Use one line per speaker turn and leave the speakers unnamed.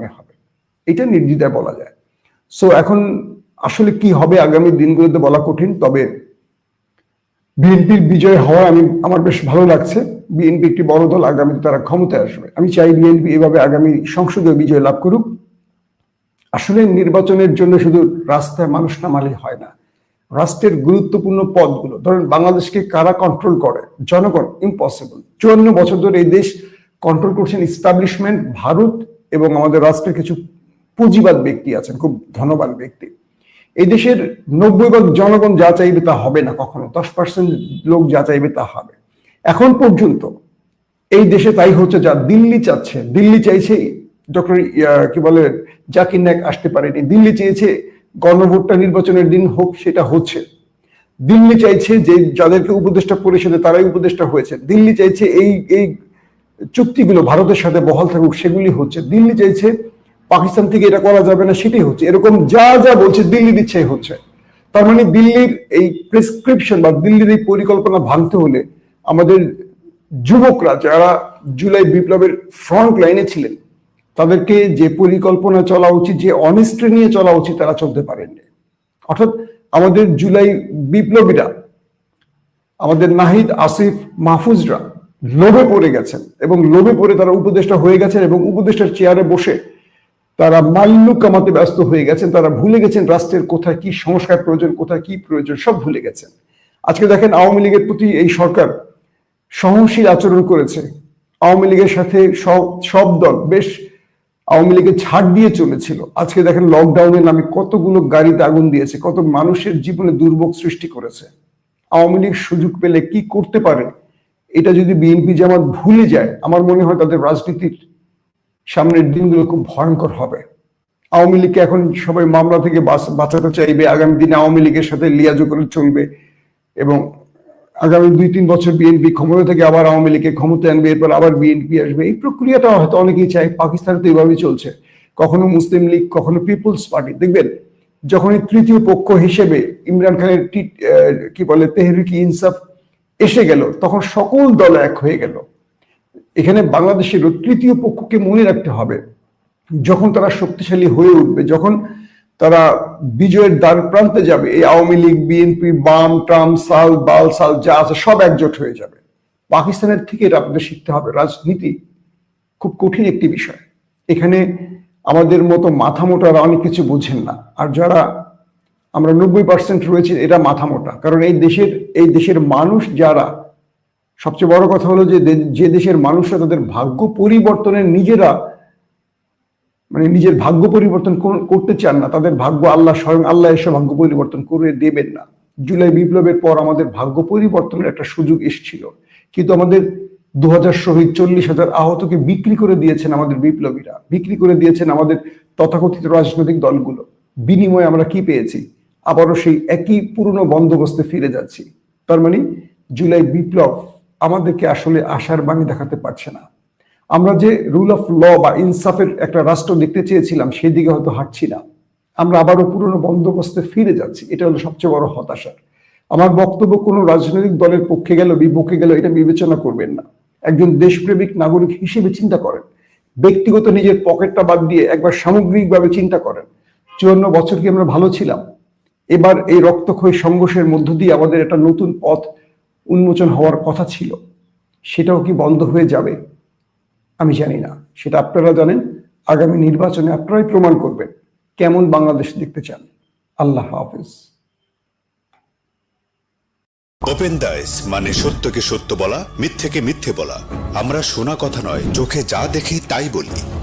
নামে হবে। এটা নির্দ্বিধায় বলা যায়। সো এখন আসলে কি হবে আগামী দিনগুলোতে বলা কঠিন, তবে বিএনপির বিজয় হওয়া আমি, আমার বেশ ভালো লাগছে। বিএনপি একটি বড় দল, আগামীতে তারা ক্ষমতায় আসবে। আমি চাই বিএনপি এভাবে আগামী সংসদীয় বিজয় লাভ করুক। আসলে নির্বাচনের জন্য শুধু রাস্তায় মানুষ নামালে হয় না। রাষ্ট্রের গুরুত্বপূর্ণ পদগুলো, ধরেন বাংলাদেশকে কারা কন্ট্রোল করে? জনগণ ইম্পসিবল চুয়ান্ন বছর ধরে এই দেশ কন্ট্রোল করছেন ইস্টাবলিশমেন্ট ভারত এবং আমাদের রাষ্ট্রের কিছু পুঁজিবাদ ব্যক্তি আছেন, খুব ধনবান ব্যক্তি। এই দেশের নব্বই ভাগ জনগণ যা চাইবে তা হবে না কখনো, দশ পার্সেন্ট লোক যা চাইবে তা হবে। এখন পর্যন্ত এই দেশে তাই হচ্ছে যা দিল্লি চাচ্ছে। দিল্লি চাইছে ডক্টর কি বলে, জাকির নায়ক আসতে পারেনি, দিল্লি চেয়েছে গণভোটটা নির্বাচনের দিন হোক, সেটা হচ্ছে। দিল্লি চাইছে যে যাদেরকে উপদেষ্টা পরিষদে তারাই উপদেষ্টা হয়েছে। দিল্লি চাইছে এই এই চুক্তিগুলো ভারতের সাথে বহাল থাকুক, সেগুলি হচ্ছে দিল্লি চাইছে, পাকিস্তান থেকে এটা করা যাবে না, সেটাই হচ্ছে। এরকম যা যা বলছে দিল্লির ইচ্ছাই হচ্ছে। তার মানে দিল্লির এই প্রেসক্রিপশন বা দিল্লির এই পরিকল্পনা ভাঙতে হলে আমাদের যুবকরা যারা জুলাই বিপ্লবের ফ্রন্ট লাইনে ছিলেন, তাদেরকে যে পরিকল্পনা চলা উচিত, যে অনিস্ট্রি নিয়ে চলা উচিত, তারা চলতে পারেননি। অর্থাৎ আমাদের জুলাই বিপ্লবীরা, আমাদের নাহিদ, আসিফ, মাহফুজরা লোভে পড়ে গেছেন এবং লোভে পড়ে তারা উপদেষ্টা হয়ে গেছেন এবং উপদেষ্টার চেয়ারে বসে তারা মাল্য কামাতে ব্যস্ত হয়ে গেছেন, তারা ভুলে গেছেন রাষ্ট্রের কোথায় কি সংস্কার প্রয়োজন, কোথায় কি প্রয়োজন, সব ভুলে গেছেন। আজকে দেখেন আওয়ামী লীগের প্রতি এই সরকার সহনশীল আচরণ করেছে। আওয়ামী লীগের সাথে সব দল বেশ আওয়ামী লীগের ছাড় দিয়ে চলেছিল। আজকে দেখেন লকডাউনের নামে কতগুলো গাড়িতে আগুন দিয়েছে, কত মানুষের জীবনে দুর্ভোগ সৃষ্টি করেছে। আওয়ামী লীগ সুযোগ পেলে কি করতে পারে? এটা যদি বিএনপি জামাত ভুলে যায়, আমার মনে হয় তাদের রাজনীতির সামনের দিনগুলো খুব ভয়ঙ্কর হবে। আওয়ামী লীগকে এখন সবাই মামলা থেকে বাঁচাতে চাইবে। আগামী দিনে আওয়ামী লীগের সাথে লিয়াজো করে চলবে এবং আগামী দুই তিন বছর বিএনপি ক্ষমতা থেকে আবার আওয়ামী লীগকে ক্ষমতা আনবে, এরপর আবার বিএনপি আসবে। এই প্রক্রিয়াটা হয়তো অনেকেই চায়, পাকিস্তানে তো এইভাবেই চলছে। কখনো মুসলিম লীগ, কখনো পিপুলস পার্টি দেখবেন, যখন তৃতীয় পক্ষ হিসেবে ইমরান খানের কি বলে তেহরিকি ইনসাফ এসে গেল, তখন সকল দল এক হয়ে গেল। এখানে বাংলাদেশের তৃতীয় পক্ষকে মনে রাখতে হবে। যখন তারা শক্তিশালী হয়ে উঠবে, যখন তারা বিজয়ের দ্বার প্রান্তে যাবে, এই আওয়ামী লীগ, বিএনপি, বাম, ট্রাম, সাল, বাল, সাল, যা আছে, সব একজোট হয়ে যাবে। পাকিস্তানের থেকে এটা আপনাদের শিখতে হবে। রাজনীতি খুব কঠিন একটি বিষয়। এখানে আমাদের মতো মাথা মোটারা অনেক কিছু বুঝেন না। আর যারা আমরা নব্বই পার্সেন্ট রয়েছে, এটা মাথা মোটা। কারণ এই দেশের এই দেশের মানুষ যারা, সবচেয়ে বড় কথা হলো যে যে দেশের মানুষরা তাদের ভাগ্য পরিবর্তনের নিজেরা মানে নিজের ভাগ্য পরিবর্তন করতে চান না, তাদের ভাগ্য আল্লাহ স্বয়ং, আল্লাহ এসে ভাগ্য পরিবর্তন করে দেবেন না। জুলাই বিপ্লবের পর আমাদের ভাগ্য পরিবর্তনের একটা সুযোগ এসেছিল। কিন্তু আমাদের দু হাজার শহীদ চল্লিশ হাজার আহতকে বিক্রি করে দিয়েছেন আমাদের বিপ্লবীরা। বিক্রি করে দিয়েছেন আমাদের তথাকথিত রাজনৈতিক দলগুলো। বিনিময়ে আমরা কি পেয়েছি? আবারও সেই একই পুরনো বন্দোবস্তে ফিরে যাচ্ছি। তার মানে জুলাই বিপ্লব আমাদেরকে আসলে আশার বাণী দেখাতে পারছে না। আমরা যে রুল অফ ল বা ইনসাফের একটা রাষ্ট্র দেখতে চেয়েছিলাম সেই দিকে হয়তো হাঁটছি না। আমরা আবারও পুরনো বন্দোবস্তে ফিরে যাচ্ছি, এটা হলো সবচেয়ে বড় হতাশার আমার বক্তব্য কোনো রাজনৈতিক দলের পক্ষে গেল বিপক্ষে গেল, এটা বিবেচনা করবেন না। একজন দেশপ্রেমিক নাগরিক হিসেবে চিন্তা করেন। ব্যক্তিগত নিজের পকেটটা বাদ দিয়ে একবার সামগ্রিকভাবে চিন্তা করেন। চুয়ান্ন বছর কি আমরা ভালো ছিলাম? এবার এই রক্তক্ষয়ী সংঘর্ষের মধ্য দিয়ে আমাদের একটা নতুন পথ উন্মোচন হওয়ার কথা ছিল। সেটাও কি বন্ধ হয়ে যাবে? আমি জানি না। সেটা আপনারা জানেন। আগামী নির্বাচনে আপনারাই প্রমাণ করবেন। কেমন বাংলাদেশ দেখতে চান? আল্লাহ হাফিজ।
ওপেন দাইস মানে সত্যকে সত্য বলা, মিথ্যেকে মিথ্যে বলা। আমরা শোনা কথা নয়, চোখে যা দেখি তাই বলি।